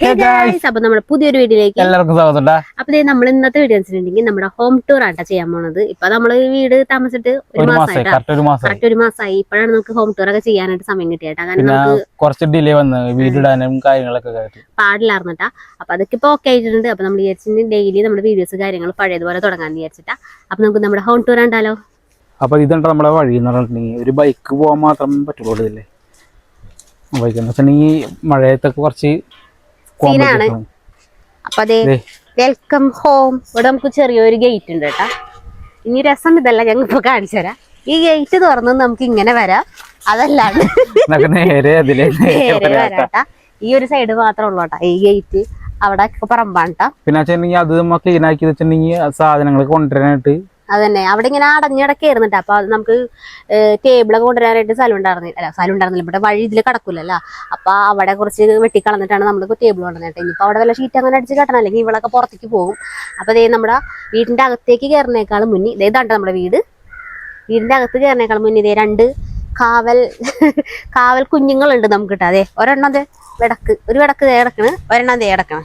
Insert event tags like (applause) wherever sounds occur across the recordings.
അപ്പൊ നമ്മുടെ പുതിയൊരു വീഡിയോയിലേക്ക് എല്ലാവർക്കും സ്വാഗതം അപ്പൊ നമ്മൾ ഇന്നത്തെ വീഡിയോ വെച്ചിട്ടുണ്ടെങ്കിൽ നമ്മുടെ ഹോം ടൂർ ആട്ടാ ചെയ്യാൻ പോണത്. ഇപ്പൊ നമ്മൾ വീട് താമസിച്ചിട്ട് ഒരു മാസം മാസമായി മാസമായിട്ടാ കറക്റ്റ് ഒരു മാസമായി ഇപ്പോഴാണ് നമുക്ക് ഹോം ടൂർ ഒക്കെ ചെയ്യാനായിട്ട് സമയം കിട്ടിയേട്ടാ. കാരണം കുറച്ച് ഡിലേ വന്ന് വീടിടാനും കാര്യങ്ങളൊക്കെ ആയിട്ട് പാടില്ലായിരുന്നട്ടാ. അപ്പൊ അതൊക്കെ ഇപ്പൊ ഓക്കെ ആയിട്ടുണ്ട്. അപ്പൊ നമ്മൾ വിചാരിച്ചിട്ട് ഡെയിലി നമ്മുടെ വീഡിയോസ് കാര്യങ്ങൾ പഴയതുപോലെ തുടങ്ങാൻ വിചാരിച്ചിട്ടാ. അപ്പൊ നമുക്ക് നമ്മുടെ ഹോം ടൂർ കണ്ടാലോ? അപ്പൊ ഇതുണ്ട് നമ്മളെ വഴി എന്ന് പറഞ്ഞിട്ടുണ്ടെങ്കിൽ ഒരു ബൈക്ക് പോകാൻ മാത്രം പറ്റുള്ളൂ ഇതില്ലേ ബൈക്ക് എന്ന് വെച്ചിട്ടുണ്ടെങ്കിൽ മഴയത്തൊക്കെ കുറച്ച് സീനാണ്. അപ്പൊ അതെ വെൽക്കം ഹോം ഇവിടെ നമുക്ക് ചെറിയൊരു ഗേറ്റ് ഉണ്ട് കേട്ടാ. ഇനി രസം ഇതല്ല ഞങ്ങൾ ഇപ്പൊ കാണിച്ചു തരാം. ഈ ഗേറ്റ് തുറന്ന് നമുക്ക് ഇങ്ങനെ വരാം. അതല്ലാണ്ട് വരാട്ടാ ഈ ഒരു സൈഡ് മാത്രമേ ഉള്ളൂ കേട്ടാ. ഈ ഗേറ്റ് അവിടെ പറമ്പാണ് കേട്ടാ. പിന്നെ അത് നമ്മൾ ക്ലീൻ ആക്കി വെച്ചിട്ടുണ്ടെങ്കിൽ സാധനങ്ങൾ കൊണ്ടുവരാനായിട്ട് അതന്നെ. അവിടെ ഇങ്ങനെ അടഞ്ഞിടക്കായിരുന്നിട്ട് അപ്പൊ അത് നമുക്ക് ടേബിളൊക്കെ കൊണ്ടുവരാനായിട്ട് സ്ഥലം ഉണ്ടായിരുന്നില്ല. അല്ല സ്ഥലം ഉണ്ടായിരുന്നില്ല. ഇവിടെ വഴി ഇതിൽ കിടക്കില്ലല്ല അപ്പൊ അവിടെ കുറച്ച് വെട്ടിക്കളന്നിട്ടാണ് നമ്മൾ ടേബിൾ കൊണ്ടുവന്നിട്ട് ഇനിയിപ്പോ അവിടെ വല്ല ഷീറ്റ് അങ്ങനെ അടിച്ച് കെട്ടണം. അല്ലെങ്കിൽ ഇവളൊക്കെ പുറത്തേക്ക് പോകും. അപ്പൊ ഇതേ നമ്മുടെ വീടിന്റെ അകത്തേക്ക് കയറുന്നേക്കാളും മുന്നേ ദേ ഇതാണ്ട് നമ്മുടെ വീട്. വീടിന്റെ അകത്ത് കയറുന്നേക്കാളും മുന്നേ ഇതേ രണ്ട് കാവൽ കാവൽ കുഞ്ഞുങ്ങളുണ്ട് നമുക്ക് കിട്ടാം. അതെ ഒരെണ്ണം ദേ വിടക്ക്. ഒരു വിടക്ക് ദേ കിടക്കണ് ഒരെണ്ണം ദേ കിടക്കണം.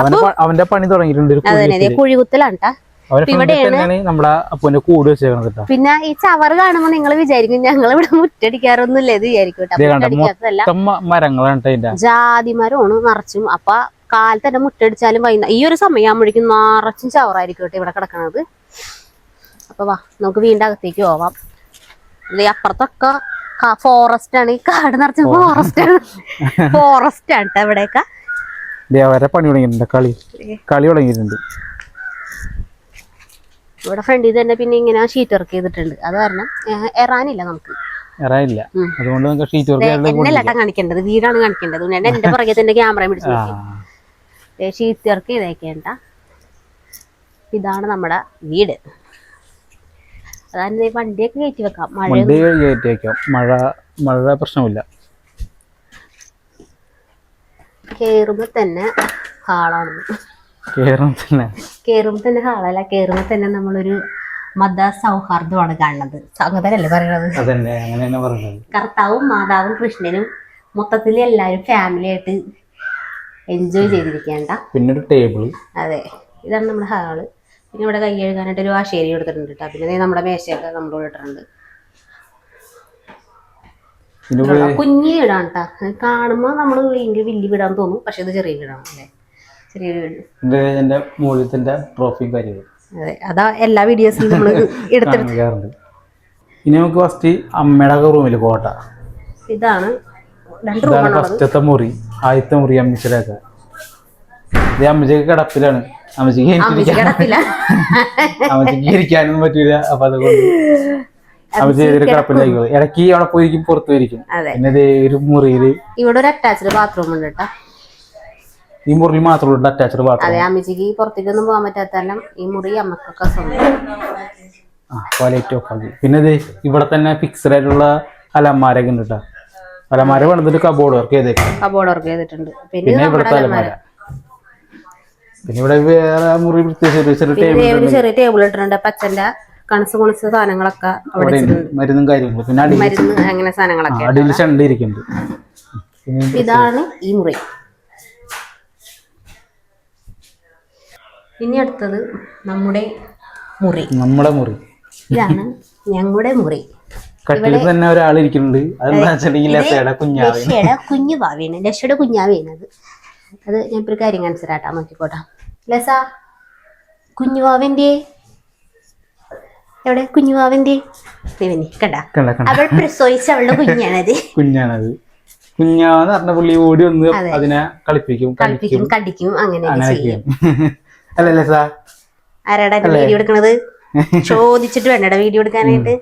അതെ അവന്റെ പണി തുടങ്ങിയിട്ടുണ്ട് അതെ കുഴികുത്തലാണ് ട്ടാ. നമ്മുടെ അപ്പന്റെ കൂട് വെച്ചേക്കണത് പിന്നെ ഈ ചവർ കാണുമ്പോ നിങ്ങൾ വിചാരിക്കും ഞങ്ങൾ ഇവിടെ മുറ്റടിക്കാറൊന്നും ഇല്ല ഇത് വിചാരിക്കും മരങ്ങളാണ് ട്ടോ ഇതിന്റെ. ജാതിമരമാണ് നിറച്ചും. അപ്പൊ കാലത്ത് തന്നെ മുറ്റടിച്ചാലും വൈകുന്ന ഈ ഒരു സമയമാകുമ്പോഴേക്കും നിറച്ചും ചവറായിരിക്കും ഇവിടെ കിടക്കണത്. അപ്പൊ വാ നമുക്ക് വീണ്ടും അകത്തേക്ക് പോവാം. അപ്പുറത്തൊക്കെ ഫോറസ്റ്റ് ആണ്. ഈ കാട് നിറച്ച ഫോറസ്റ്റ് ആണ്. (laughs) ഫോറസ്റ്റ് ആണ് കേട്ടോ ഇവിടെയൊക്കെ. അവരെ പണി തുടങ്ങിയിട്ടുണ്ട് കളി. കളി തുടങ്ങിയിട്ടുണ്ട്. ഇവിടെ ഫ്രണ്ടിൽ തന്നെ പിന്നെ ഇങ്ങനെ ഷീറ്റ് വർക്ക് ചെയ്തിട്ടുണ്ട്. അത് കാരണം എറാനില്ല നമുക്ക്. ഇറങ്ങില്ല അതുകൊണ്ട് നമുക്ക് ഷീറ്റ് വർക്ക് എന്നല്ല കേട്ടോ കാണിക്കേണ്ടത് വീടാണ് കാണിക്കേണ്ടത്. ഞാൻ എന്റെ പുറകെ തന്നെ ക്യാമറ പിടിച്ചു ഷീറ്റ് വർക്ക് ചെയ്തേക്കേണ്ട. ഇതാണ് നമ്മുടെ വീട്. അതായത് വണ്ടിയൊക്കെ കയറ്റി വെക്കാം. മഴ കയറ്റി വെക്കാം. മഴ മഴ പ്രശ്നമില്ല. കേറുമ്പോ തന്നെ ഹാളാണ്. കേറും തന്നെ കേറുമ്പോ തന്നെ ഹാളല്ല കേറുമ്പോൾ തന്നെ നമ്മളൊരു മത സൗഹാർദ്ദമാണ് കാണുന്നത് അങ്ങനല്ലേ പറയണത്? പറയുന്നത് കർത്താവും മാതാവും കൃഷ്ണനും മൊത്തത്തിൽ എല്ലാവരും ഫാമിലി ആയിട്ട് എൻജോയ് ചെയ്തിരിക്കേണ്ട പിന്നെ ഒരു ടേബിൾ അതെ ഇതാണ് നമ്മുടെ ഹാൾ. പിന്നെ ഇവിടെ കൈ കഴുകാനായിട്ട് ഒരു വാശേരി കൊടുത്തിട്ടുണ്ട് കേട്ടോ. പിന്നെ നമ്മുടെ മേശയൊക്കെ നമ്മൾ ഇട്ടിട്ടുണ്ട്. കുഞ്ഞു വീടാണ് കേട്ടോ. കാണുമ്പോൾ നമ്മൾ ഭയങ്കര വലിയ വീടാന്ന് തോന്നും പക്ഷെ ഇത് ചെറിയ വീടാണ്. അല്ലേ? ചെറിയൊരു മൂല്യത്തിന്റെ ട്രോഫിയും കാര്യങ്ങളും അതെ എല്ലാ വീഡിയോസിലും നമ്മൾ എടുത്തെടുത്ത് ഇനി നമുക്ക് ഫസ്റ്റ് അമ്മയുടെ റൂമിൽ കോട്ട ഇതാണ് ഇതാണ് ഫസ്റ്റത്തെ മുറി ആദ്യത്തെ മുറി അമ്മച്ചിയുടെയൊക്കെ ഇത് അമ്മച്ചിക്ക് കിടപ്പിലാണ്. അമ്മച്ചിക്ക് (laughs) അമ്മച്ചിക്ക് ഇരിക്കാനൊന്നും പറ്റൂല. അപ്പൊ അതുകൊണ്ട് അമ്മച്ചി ഏതൊരു കിടപ്പിലായിക്കോളും. ഇടയ്ക്ക് അവിടെ പോയിരിക്കും പുറത്തു പോയിരിക്കും. പിന്നെ ഒരു മുറിയിൽ ഇവിടെ ഒരു അറ്റാച്ച്ഡ് ബാത്റൂം ഉണ്ട് കേട്ടോ ഈ മുറിയിൽ മാത്രമുള്ള അറ്റാച്ച്ഡ് ബാത്റൂം അതെ അമ്മച്ചിക്ക് പുറത്തേക്കൊന്നും പോകാൻ പറ്റാത്തല്ലാം ഈ മുറി അമ്മക്കൊക്കെ സ്വന്തം. ആ ടോയ്ലറ്റ് ഓഫ് ആക്കി പിന്നെ ഇത് ഇവിടെ തന്നെ ഫിക്സഡ് ആയിട്ടുള്ള അലമാരൊക്കെ ഉണ്ട് കേട്ടോ അലമാര പണിതിട്ട് കബോർഡ് വർക്ക് ചെയ്തേക്കാം കബോർഡ് വർക്ക് ചെയ്തിട്ടുണ്ട്. പിന്നെ ഇവിടുത്തെ അലമാര. പിന്നെ ഇവിടെ വേറെ മുറി പ്രത്യേകിച്ച് ചെറിയ ടേബിൾ ഇട്ടിട്ടുണ്ട്. പച്ചന്റെ കണസ് കുണസ് സാധനങ്ങളൊക്കെ. മരുന്നും കാര്യങ്ങളും. പിന്നെ മരുന്ന് അങ്ങനെ സാധനങ്ങളൊക്കെ അടിയിൽ ചെണ്ട ഇരിക്കുന്നുണ്ട്. ഇതാണ് ഈ മുറി. ഇനി അടുത്തത് നമ്മുടെ മുറി. നമ്മുടെ മുറി. ഇതാണ് ഞങ്ങളുടെ മുറി. കട്ടിലിൽ തന്നെ ഒരാൾ ഇരിക്കുന്നുണ്ട്. അതെന്താ വെച്ചിട്ടുണ്ടെങ്കിൽ ലസയുടെ കുഞ്ഞാവ്. ലക്ഷയുടെ കുഞ്ഞു ഭാവിയാണ് ലക്ഷയുടെ കുഞ്ഞാവിയാണത് അത് ഞാൻ ഒരു കാര്യം കാണിച്ചു തരാട്ടാ നോക്കിക്കോട്ടെ. ലസ കുഞ്ഞുവാവന്റെ എവിടെ? കുഞ്ഞുവാവന്റെ ഇവനി കണ്ട? അവൾ പ്രസവിച്ച അവളുടെ കുഞ്ഞാണത്. (laughs) കുഞ്ഞാണത്. കുഞ്ഞാന്ന് പറഞ്ഞ പുള്ളി ഓടി വന്ന് അതിനെ കളിപ്പിക്കും കളിപ്പിക്കും കടിക്കും അങ്ങനെ അങ്ങനെ ചെയ്യും. (laughs) ചെയ്യും സാ? ആരാടാ വീഡിയോ എടുക്കണത്? (laughs) ചോദിച്ചിട്ട് വേണ്ടടാ വീഡിയോ എടുക്കാനായിട്ട്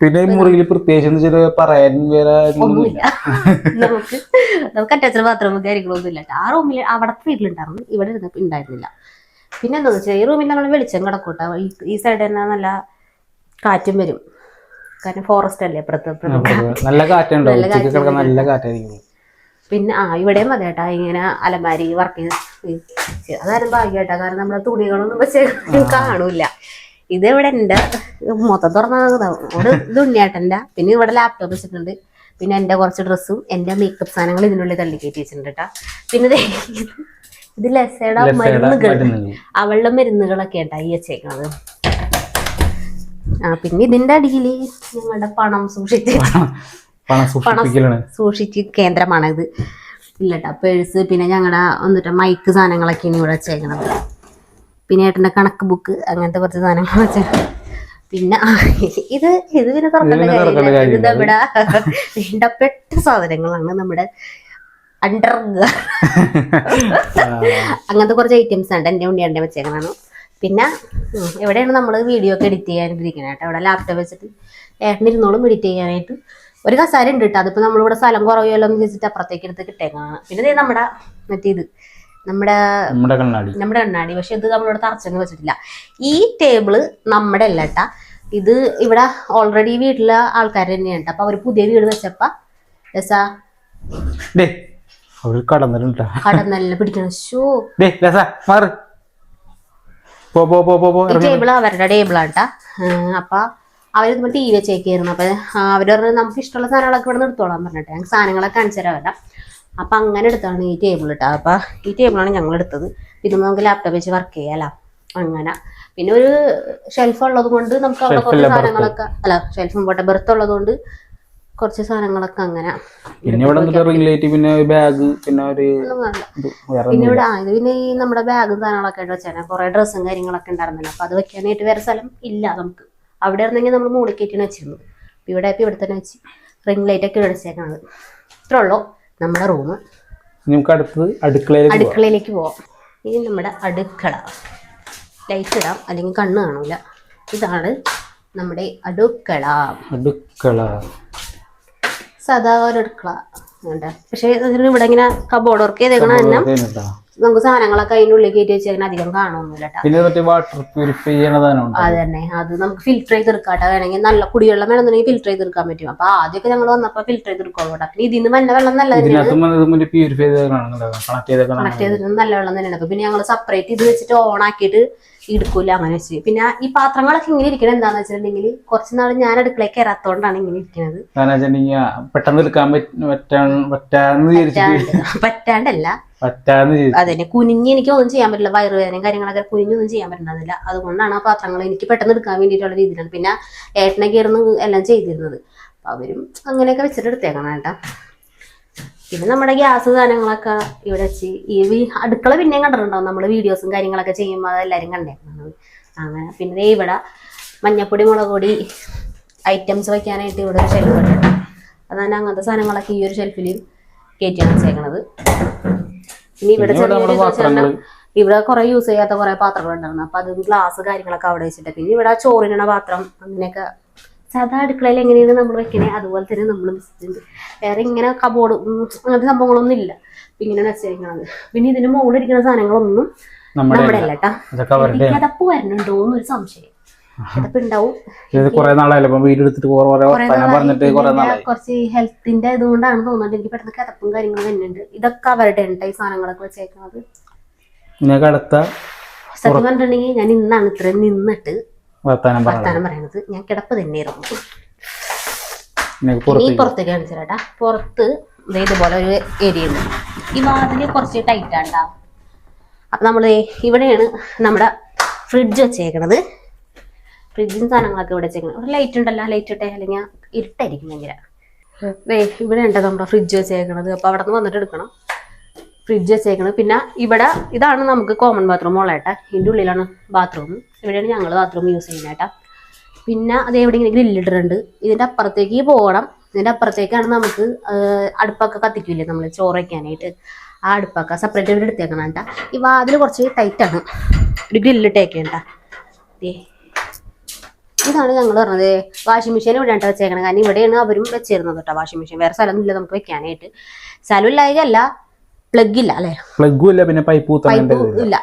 പിന്നെ ഈ മുറിയിൽ പ്രത്യേകിച്ച് എന്ന് വെച്ചാൽ പറയാൻ വേറെ ഒന്നുമില്ല. നമുക്ക് നമുക്ക് അറ്റാച്ച്ഡ് ബാത്റൂമും കാര്യങ്ങളൊന്നും ഇല്ല ആ റൂമിൽ അവിടത്തെ വീട്ടിലുണ്ടായിരുന്നു. ഇവിടെ ഉണ്ടായിരുന്നില്ല. പിന്നെ എന്താ വെച്ചാൽ ഈ റൂമിൽ നമ്മൾ വെളിച്ചം കിടക്കൂട്ട ഈ സൈഡ് തന്നെ നല്ല കാറ്റും വരും. കാരണം ഫോറസ്റ്റ് അല്ലേ അപ്പുറത്ത്. നല്ല കാറ്റുണ്ടോ. നല്ല കാറ്റായിരിക്കും. പിന്നെ ആ ഇവിടെയും അതെ കേട്ടാ. ഇങ്ങനെ അലമാരി വർക്ക് ചെയ്ത് അതാരും ഭാഗ്യമായിട്ടാ. കാരണം നമ്മളെ തുണികളൊന്നും വെച്ച് കാണൂല ഇത് ഇവിടെ ഉണ്ട് മൊത്തം ഇത് ഉണ്ണിയേട്ടന്റെ പിന്നെ ഇവിടെ ലാപ്ടോപ്പ് വെച്ചിട്ടുണ്ട്. പിന്നെ എന്റെ കുറച്ച് ഡ്രസ്സും എന്റെ മേക്കപ്പ് സാധനങ്ങൾ ഇതിനുള്ളിൽ തള്ളി കയറ്റി വെച്ചിട്ടുണ്ട് കേട്ടാ പിന്നെ ഇത് ലെസയുടെ മരുന്നുകൾ. അവളുടെ മരുന്നുകളൊക്കെ ഉണ്ടാ ഈ വെച്ചേക്കണത്. ആ പിന്നെ ഇതിന്റെ അടിയിൽ ഞങ്ങളുടെ പണം സൂക്ഷിച്ച് പണം സൂക്ഷിച്ച് കേന്ദ്രമാണ് ഇത് ഇല്ലട്ടാ. പേഴ്സ് പിന്നെ ഞങ്ങളുടെ വന്നിട്ട് മൈക്ക് സാധനങ്ങളൊക്കെയാണ് ഇവിടെ വെച്ചേക്കണത്. പിന്നെ ഏട്ടന്റെ കണക്ക് ബുക്ക് അങ്ങനത്തെ കുറച്ച് സാധനങ്ങൾ വെച്ച പിന്നെ (laughs) ഇത് ഇത് പിന്നെ തുറക്കേണ്ട കാര്യമില്ല. ഇത് നമ്മുടെ (laughs) വേണ്ടപ്പെട്ട സാധനങ്ങളാണ് നമ്മുടെ അണ്ടർ (laughs) അങ്ങനത്തെ കുറച്ച് ഐറ്റംസ് ഉണ്ട് എന്റെ ഉണ്ണിയന്റെ വെച്ചേക്കണാണ് പിന്നെ എവിടെയാണ് നമ്മൾ വീഡിയോ ഒക്കെ എഡിറ്റ് ചെയ്യാനിരിക്കുന്നത് കേട്ടോ ഇവിടെ ലാപ്ടോപ്പ് വെച്ചിട്ട് ഏട്ടനിരുന്നോളും എഡിറ്റ് ചെയ്യാനായിട്ട് ഒരു കസാര ഉണ്ട് കേട്ടോ. അതിപ്പോൾ നമ്മളിവിടെ സ്ഥലം കുറയുമല്ലോ എന്ന് ചോദിച്ചിട്ട് അപ്പുറത്തേക്ക് എടുത്ത് കിട്ടേക്കാണ് പിന്നെ നമ്മുടെ മറ്റേ ഇത് നമ്മുടെ നമ്മുടെ കണ്ണാടി. നമ്മുടെ കണ്ണാടി. പക്ഷെ ഇത് നമ്മളിവിടെ തറച്ചൊന്നും വെച്ചിട്ടില്ല. ഈ ടേബിൾ നമ്മുടെ അല്ല കേട്ടാ. ഇത് ഇവിടെ ഓൾറെഡി വീട്ടിലെ ആൾക്കാർ തന്നെയാണ് കേട്ടോ. അപ്പൊ അവർ പുതിയ വീട് വെച്ചപ്പോ രസാ. കടന്നല്ല പിടിക്കണം. ഷോ മാറ്. ടേബിൾ അവരുടെ ടേബിളാട്ടാ അപ്പൊ അവർ ഇതുപോലെ ടി വി വെച്ചേക്കായിരുന്നു അപ്പൊ അവർ പറഞ്ഞു നമുക്ക് ഇഷ്ടമുള്ള സാധനങ്ങളൊക്കെ ഇവിടെ നിന്ന് എടുത്തോളാൻ പറഞ്ഞിട്ട്. ഞങ്ങൾക്ക് സാധനങ്ങളൊക്കെ കാണിച്ചു അപ്പം അങ്ങനെ എടുത്താണ് ഈ ടേബിൾ ഇട്ടാ അപ്പൊ ഈ ടേബിളാണ് ഞങ്ങൾ എടുത്തത്. പിന്നെ നമുക്ക് ലാപ്ടോപ്പ് വെച്ച് വർക്ക് ചെയ്യാലോ അങ്ങനെ. പിന്നെ ഒരു ഷെൽഫ് ഉള്ളത് കൊണ്ട് നമുക്ക് അവിടെ കുറച്ച്. സാധനങ്ങളൊക്കെ അല്ല ഷെൽഫും പോട്ടെ. ബെർത്ത് ഉള്ളത് കൊണ്ട് കുറച്ച് സാധനങ്ങളൊക്കെ അങ്ങനെ പിന്നെ ഇവിടെ പിന്നെ ബാഗ് പിന്നെ ഒരു പിന്നെ ഇവിടെ ഇത് പിന്നെ ഈ നമ്മുടെ ബാഗും സാധനങ്ങളൊക്കെ ആയിട്ട് വെച്ചാൽ കുറെ ഡ്രസ്സും കാര്യങ്ങളൊക്കെ ഉണ്ടായിരുന്നല്ലോ. അപ്പൊ അത് വെക്കാനായിട്ട് വേറെ സ്ഥലം ഇല്ല നമുക്ക്. അവിടെ ആയിരുന്നെങ്കിൽ നമ്മൾ മൂളി കയറ്റി വെച്ചിരുന്നു ഇവിടെ ഇപ്പൊ ഇവിടെ തന്നെ വെച്ച് റിംഗ് ലൈറ്റ് ഒക്കെ ഇവിടെ ഇത്ര ഉള്ളൂ നമ്മുടെ റൂം നമുക്ക് അടുത്തത് അടുക്കളയിലേക്ക് പോവാം. അടുക്കളയിലേക്ക് പോവാം. ഇനി നമ്മുടെ അടുക്കള. ലൈറ്റ് ഇടാം. അല്ലെങ്കിൽ കണ്ണ് കാണൂല. ഇതാണ് നമ്മുടെ അടുക്കള. അടുക്കള. സാധാ ഒരു അടുക്കള. പക്ഷേ ഇവിടെ ഇങ്ങനെ കബോർഡ് വർക്ക് ചെയ്തേക്കണ തന്നെ. നമുക്ക് സാധനങ്ങളൊക്കെ അതിനുള്ളിൽ ഉള്ളിൽ കയറ്റി വെച്ചാൽ അധികം കാണുമൊന്നുമില്ല കേട്ടോ പിന്നെ മറ്റേ വാട്ടർ പ്യൂരിഫൈ അത് തന്നെ അത് നമുക്ക് ഫിൽറ്റർ ചെയ്ത് ചെയ്തെടുക്കാട്ടോ വേണമെങ്കിൽ നല്ല കുടിവെള്ളം വേണമെന്നുണ്ടെങ്കിൽ ഫിൽറ്റർ ചെയ്ത് എടുക്കാൻ പറ്റും. അപ്പൊ ആദ്യമൊക്കെ ഞങ്ങൾ വന്നപ്പോ ഫിൽറ്റർ ചെയ്തെടുക്കുള്ളൂ കേട്ടോ പിന്നെ ഇതിന് നല്ല വെള്ളം നല്ല കണക്ട് ചെയ്ത് നല്ല വെള്ളം തന്നെയാണ്. അപ്പൊ പിന്നെ ഞങ്ങൾ സെപ്പറേറ്റ് ഇത് വെച്ചിട്ട് ഓൺ ആക്കിയിട്ട് എടുക്കൂല അങ്ങനെ വെച്ച് പിന്നെ ഈ പാത്രങ്ങളൊക്കെ ഇങ്ങനെ ഇരിക്കണത് എന്താന്ന് വെച്ചിട്ടുണ്ടെങ്കിൽ കുറച്ച് നാൾ ഞാൻ അടുക്കളയിൽ കയറാത്തോണ്ടാണ് ഇങ്ങനെ ഇരിക്കുന്നത് പെട്ടെന്ന് എടുക്കാൻ പറ്റാണ്ടല്ല. അതന്നെ കുനിഞ്ഞ് എനിക്ക് ഒന്നും ചെയ്യാൻ പറ്റില്ല. വയറുവേദനയും കാര്യങ്ങളൊക്കെ കുനിഞ്ഞൊന്നും ചെയ്യാൻ പറ്റുന്നതില്ല അതുകൊണ്ടാണ് ആ പാത്രങ്ങൾ എനിക്ക് പെട്ടെന്ന് എടുക്കാൻ വേണ്ടിയിട്ടുള്ള രീതിയിലാണ്. പിന്നെ ഏട്ടനെ കയറുന്ന എല്ലാം ചെയ്തിരുന്നത്. അവരും അങ്ങനെയൊക്കെ വെച്ചിട്ട് എടുത്തേക്കണം കേട്ടാ. പിന്നെ നമ്മുടെ ഗ്യാസ് സാധനങ്ങളൊക്കെ ഇവിടെ വെച്ച് ഈ അടുക്കള പിന്നെയും കണ്ടിട്ടുണ്ടാവും. നമ്മൾ വീഡിയോസും കാര്യങ്ങളൊക്കെ ചെയ്യുമ്പോൾ അതെല്ലാവരും കണ്ടേക്കുന്നത് അങ്ങനെ പിന്നെ ഇവിടെ മഞ്ഞപ്പൊടി മുളക് പൊടി ഐറ്റംസ് വെക്കാനായിട്ട് ഇവിടെ ഒരു ഷെൽഫ് ഉണ്ട്. അതാണ് അങ്ങനത്തെ സാധനങ്ങളൊക്കെ ഈ ഒരു ഷെൽഫിൽ കയറ്റിയാണ് വെച്ചേക്കണത്. ഇനി ഇവിടെ ചെറിയൊരു ഇവിടെ കുറെ യൂസ് ചെയ്യാത്ത കുറെ പാത്രങ്ങളുണ്ടായിരുന്നു. അപ്പൊ അത് ഗ്ലാസ് കാര്യങ്ങളൊക്കെ അവിടെ വെച്ചിട്ട്. പിന്നെ ഇവിടെ ചോറിനുള്ള പാത്രം അങ്ങനെയൊക്കെ സാധാ അടുക്കളയിൽ എങ്ങനെയാണ് നമ്മൾ വെക്കണേ? അതുപോലെ തന്നെ നമ്മൾ വെച്ചിട്ടുണ്ട് വേറെ ഇങ്ങനെ കബോർഡ് അങ്ങനത്തെ സംഭവങ്ങളൊന്നും ഇല്ല. ഇങ്ങനെ വെച്ചേക്കണത്. പിന്നെ ഇതിന് മുകളിലിരിക്കുന്ന സാധനങ്ങളൊന്നും നമ്മുടെ അല്ല കേട്ടാ എന്നൊരു സംശയം. കുറച്ച് ഹെൽത്തിന്റെ ഇതുകൊണ്ടാണ് തോന്നുന്നത്. എനിക്ക് പെട്ടെന്ന് കിതപ്പും കാര്യങ്ങളും വരുന്നുണ്ട്. ഇതൊക്കെ അവരുടെ ഉണ്ട് ഈ സാധനങ്ങളൊക്കെ വെച്ചേക്കുന്നത് സത്യം പറഞ്ഞിട്ടുണ്ടെങ്കിൽ ഞാൻ ഇന്നാണ് ഇത്രയും നിന്നിട്ട് വർത്താനം പറയുന്നത് വർത്താനം പറയണത്. ഞാൻ കിടപ്പ് തന്നെ ഇറങ്ങും ഇനി പുറത്തേക്ക് പുറത്തേക്ക് കാണിച്ചു ചേട്ടാ പുറത്ത് ഇതുപോലെ ഒരു ഏരിയ ഉണ്ട് ഈ വാതിൽ കുറച്ച് ടൈറ്റ് ആണ്ടാ അപ്പൊ നമ്മൾ ദേ ഇവിടെയാണ് നമ്മുടെ ഫ്രിഡ്ജ് വെച്ചേക്കണത്. ഫ്രിഡ്ജും സാധനങ്ങളൊക്കെ ഇവിടെ വെച്ചേക്കണത്. ഇവിടെ ലൈറ്റ് ഉണ്ടല്ലോ. ലൈറ്റ് ഇട്ടേ. അല്ലെങ്കിൽ ഇരുട്ടായിരിക്കും ഭയങ്കര. ഇവിടെ ഉണ്ട് നമ്മുടെ ഫ്രിഡ്ജ് വെച്ചേക്കണത്. അപ്പൊ അവിടെ നിന്ന് വന്നിട്ട് എടുക്കണം. ഫ്രിഡ്ജ് വെച്ചേക്കണത്. പിന്നെ ഇവിടെ ഇതാണ് നമുക്ക് കോമൺ ബാത്റൂം ഉള്ളേട്ടെ ഇതിന്റെ ഉള്ളിലാണ് ബാത്റൂം ഇവിടെയാണ് ഞങ്ങൾ ബാത്റൂം യൂസ് ചെയ്യുന്നത് കേട്ടോ. പിന്നെ അതേ ഇവിടെ ഇങ്ങനെ ഗ്രില്ലിട്ടിട്ടുണ്ട് ഇതിന്റെ അപ്പുറത്തേക്ക് പോകണം. ഇതിന്റെ അപ്പുറത്തേക്കാണ് നമുക്ക് അടുപ്പൊക്കെ കത്തിക്കില്ലേ നമ്മൾ ചോറ് വയ്ക്കാനായിട്ട് ആ അടുപ്പൊക്കെ സെപ്പറേറ്റ് ഇവിടെ എടുത്തേക്കണം കേട്ടാ. ഈ വാതിൽ കുറച്ച് ടൈറ്റാണ് ഒരു ഗ്രില്ലിട്ടേക്കേണ്ട ദേ. ഇതാണ് ഞങ്ങൾ പറഞ്ഞത്. വാഷിംഗ് മെഷീൻ ഇവിടെ ആയിട്ട് വെച്ചേക്കണം കാരണം ഇവിടെയാണ് അവരും വെച്ചിരുന്നത് കേട്ടോ വാഷിംഗ് മെഷീൻ വേറെ സ്ഥലമൊന്നുമില്ല നമുക്ക് വെക്കാനായിട്ട്. സ്ഥലം ഇല്ലായകല്ല പ്ലഗ് ഇല്ല അല്ലേ? പ്ലഗും ഇല്ല പിന്നെ പൈപ്പ് ഇല്ല.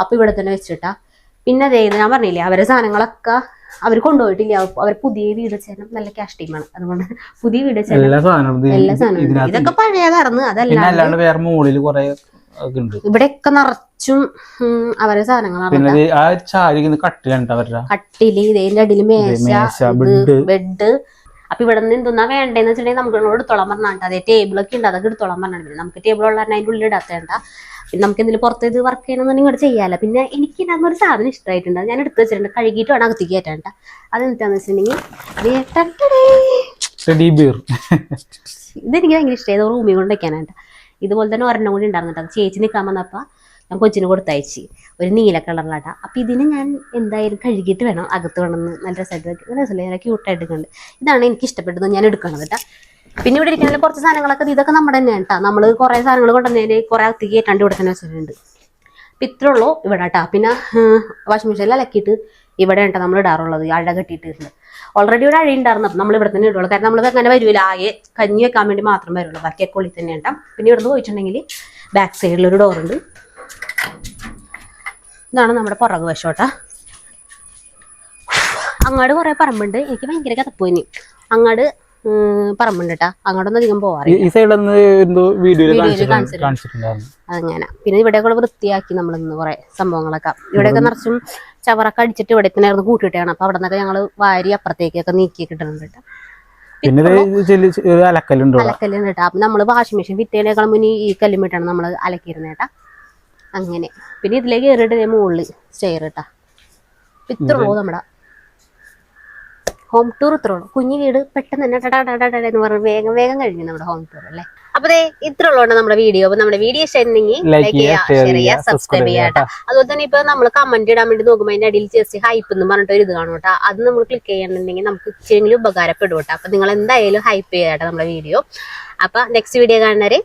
അപ്പൊ ഇവിടെ തന്നെ വെച്ചിട്ടാ. പിന്നെ അതേ ഞാൻ പറഞ്ഞില്ലേ അവരെ സാധനങ്ങളൊക്കെ അവർ കൊണ്ടുപോയിട്ടില്ല. അവർ പുതിയ വീട് ചേരണം നല്ല ക്യാഷ് ടീമാണ് അതുകൊണ്ട് പുതിയ വീട് ചേരണം എല്ലാ സാധനവും ഇതൊക്കെ പഴയതായിരുന്നു. പിന്നെ അതല്ല അല്ലാണ്ട് വേറെ മുകളിൽ കുറെ ഇവിടെയൊക്കെ നിറച്ചും അവരെ സാധനങ്ങളാണ് കട്ടിൽ ഇതിന്റെ അടിയിൽ മേശ, ബെഡ്. അപ്പൊ ഇവിടെ നിന്ന് എന്തൊന്നാ വേണ്ടതെന്ന് വെച്ചിട്ടുണ്ടെങ്കിൽ നമുക്ക് ഇവിടെ പറഞ്ഞാണ്ട്. അതേ ടേബിളൊക്കെ ഉണ്ട്. അതൊക്കെ എടുത്തോളാൻ പറഞ്ഞാണ് പിന്നെ നമുക്ക് ടേബിൾ ഉള്ള അതിന്റെ ഉള്ളിൽ ഇടാത്തേണ്ട പിന്നെ നമുക്ക് എന്തെങ്കിലും പുറത്ത് ഇത് വർക്ക് ചെയ്യണമെന്നുണ്ടെങ്കിൽ ഇവിടെ ചെയ്യാമല്ലോ പിന്നെ എനിക്ക് ഇതിനകത്ത് ഒരു സാധനം ഇഷ്ടമായിട്ടുണ്ട്. ഞാൻ എടുത്ത് വെച്ചിട്ടുണ്ട്. കഴുകിയിട്ട് വേണം അകത്തേക്ക് കയറ്റാണ്ട വെച്ചിട്ടുണ്ടെങ്കിൽ ടട്ടടേ. ടെഡി ബിയർ ഇതെനിക്ക് ഭയങ്കര ഇഷ്ടമായി. റൂമിൽ കൊണ്ട് വെക്കാനായിട്ട്. ഇതുപോലെ തന്നെ ഒരെണ്ണം കൂടി ഉണ്ടായിരുന്നിട്ട് അത് ചേച്ചി നിൽക്കാൻ വന്നപ്പോൾ ഞാൻ കൊച്ചിന് കൊടുത്തയച്ച്. ഒരു നീല കളറിലാട്ടാ. അപ്പം ഇതിന് ഞാൻ എന്തായാലും കഴുകിയിട്ട് വേണം. അകത്ത് വേണമെന്ന് നല്ല രസമായിട്ട്. നല്ല രസമില്ല? നല്ല ക്യൂട്ടായിട്ട് കണ്ട്. ഇതാണ് എനിക്ക് ഇഷ്ടപ്പെട്ടത് ഞാൻ എടുക്കണത് കേട്ടോ. പിന്നെ ഇവിടെ ഇരിക്കുന്ന കുറച്ച് സാധനങ്ങളൊക്കെ ഇതൊക്കെ നമ്മുടെ തന്നെയാണ് കേട്ടോ. നമ്മൾ കുറേ സാധനങ്ങൾ കൊണ്ടുവന്നതിന് കുറേ അകത്തേക്ക് കയറ്റാണ്ട് ഇവിടെ തന്നെ വെച്ചിട്ടുണ്ട്. അപ്പം ഇത്രേ ഉള്ളൂ ഇവിടെ കേട്ടോ. പിന്നെ വാഷിംഗ് മെഷീനിൽ അലക്കിയിട്ട് ഇവിടെ കേട്ടോ നമ്മൾ ഇടാറുള്ളത്. അഴ കെട്ടിയിട്ടുണ്ട് ഓൾറെഡി ഒരു അഴ ഉണ്ടായിരുന്നു. അപ്പം നമ്മൾ ഇവിടെ തന്നെ ഇടുള്ളൂ. കാരണം നമ്മൾ അങ്ങനെ വരില്ല ആകെ കഞ്ഞി വെക്കാൻ വേണ്ടി മാത്രം വരുള്ളൂ. ബാക്കിയൊക്കെ ഉള്ളിൽ തന്നെ ഉണ്ടാവും പിന്നെ ഇവിടുന്ന് പോയിട്ടുണ്ടെങ്കിൽ ബാക്ക് സൈഡിൽ ഒരു ഡോറുണ്ട് ഇതാണ് നമ്മുടെ പുറകു വശോട്ട. അങ്ങാട് കുറേ പറമ്പുണ്ട്. എനിക്ക് ഭയങ്കര കഥപ്പോയിനി അങ്ങാട് പറമ്പുണ്ട് കേട്ടാ അങ്ങോട്ടൊന്നും അധികം പോവാറില്ല. അങ്ങനെ പിന്നെ ഇവിടെ കൂടെ വൃത്തിയാക്കി നമ്മൾ ഇന്ന് കുറെ സംഭവങ്ങളൊക്കെ. ഇവിടെയൊക്കെ നിറച്ചും ചവറൊക്കെ അടിച്ചിട്ട് ഇവിടെ തന്നെ ആയിരുന്നു കൂട്ടിയിട്ടാണ് അപ്പൊ അവിടെ നിന്നൊക്കെ ഞങ്ങൾ വാരി അപ്പുറത്തേക്കൊക്കെ നീക്കി കിട്ടുന്നുണ്ട് കേട്ടോ പിന്നെ അലക്കല്ലുണ്ട് ചെല്ലി ഒരു അലക്കലുണ്ട് ഇവിടെ. അലക്കല്ല് കേട്ടോ അപ്പൊ നമ്മൾ വാഷിംഗ് മെഷീൻ വിറ്റേനേക്കാളും മുന്നേ ഈ കല്ലുമിട്ടാണ് വിട്ടാണ് നമ്മൾ കേട്ടാ അങ്ങനെ. പിന്നെ ഇതിലേക്ക് കയറിയിട്ട് ഞാൻ മുകളിൽ സ്റ്റെയർ കേട്ടാ ഇത്ര ഉള്ളൂ നമ്മുടെ. ഹോം ടൂർ ഇത്ര ഉള്ളൂ. കുഞ്ഞു വീട് പെട്ടെന്ന് തന്നെ ടടാ ടടാ ടടാ എന്ന് പറഞ്ഞ് വേഗം വേഗം കഴിഞ്ഞു നമ്മുടെ ഹോം ടൂർ അല്ലേ? അപ്പൊ ഇത്ര ഉള്ളതുകൊണ്ട് നമ്മുടെ വീഡിയോ അപ്പൊ നമ്മുടെ വീഡിയോ ഇഷ്ടമായിരുന്നെങ്കിൽ ലൈക്ക് ചെയ്യുക, ഷെയർ ചെയ്യുക, സബ്സ്ക്രൈബ് ചെയ്യുക കേട്ടോ. അതുപോലെ തന്നെ ഇപ്പൊ നമ്മൾ കമന്റ് ഇടാൻ വേണ്ടി നോക്കുമ്പോൾ അതിന്റെ അടിയിൽ ജസ്റ്റ് ഹൈപ്പ് എന്ന് പറഞ്ഞിട്ട് ഒരു ഇത് കാണും കേട്ടോ. അത് നമ്മൾ ക്ലിക്ക് ചെയ്യണമെന്നുണ്ടെങ്കിൽ നമുക്ക് ഇച്ചിരിയെങ്കിലും ഉപകാരപ്പെടും കേട്ടോ. അപ്പൊ നിങ്ങൾ എന്തായാലും ഹൈപ്പ് ചെയ്യാട്ടോ നമ്മുടെ വീഡിയോ അപ്പൊ നെക്സ്റ്റ് വീഡിയോ കാണുന്നവരെ